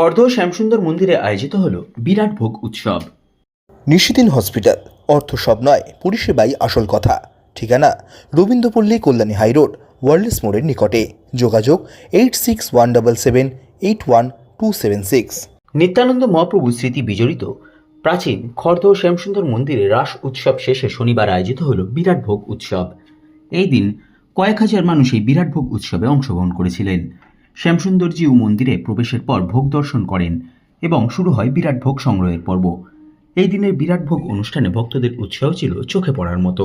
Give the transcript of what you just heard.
খর্দ শ্যামসুন্দর মন্দিরে আয়োজিত হল বিরাট ভোগ উৎসব। নিশিদিন হসপিটাল অর্থ সব নয় পরিষেবাই আসল কথা। ঠিকানা রবীন্দ্রপল্লী কল্যাণী হাইরোড ওয়ার্ল্ডস মোড়ের নিকটে। যোগাযোগ eight six one double seven eight one two seven six. Nityananda Mahaprabhu স্মৃতি বিজড়িত। প্রাচীন খর্দ শ্যামসুন্দর মন্দিরে রাস উৎসব শেষে শনিবার আয়োজিত হল বিরাট ভোগ উৎসব। এই দিন কয়েক হাজার মানুষ এই বিরাট ভোগ উৎসবে অংশগ্রহণ করেছিলেন। শ্যামসুন্দরজিউ মন্দিরে প্রবেশের পর ভোগ দর্শন করেন এবং শুরু হয় বিরাট ভোগ সংগ্রহের পর্ব। এই দিনের বিরাট ভোগ অনুষ্ঠানে ভক্তদের উৎসাহ ছিল চোখে পড়ার মতো।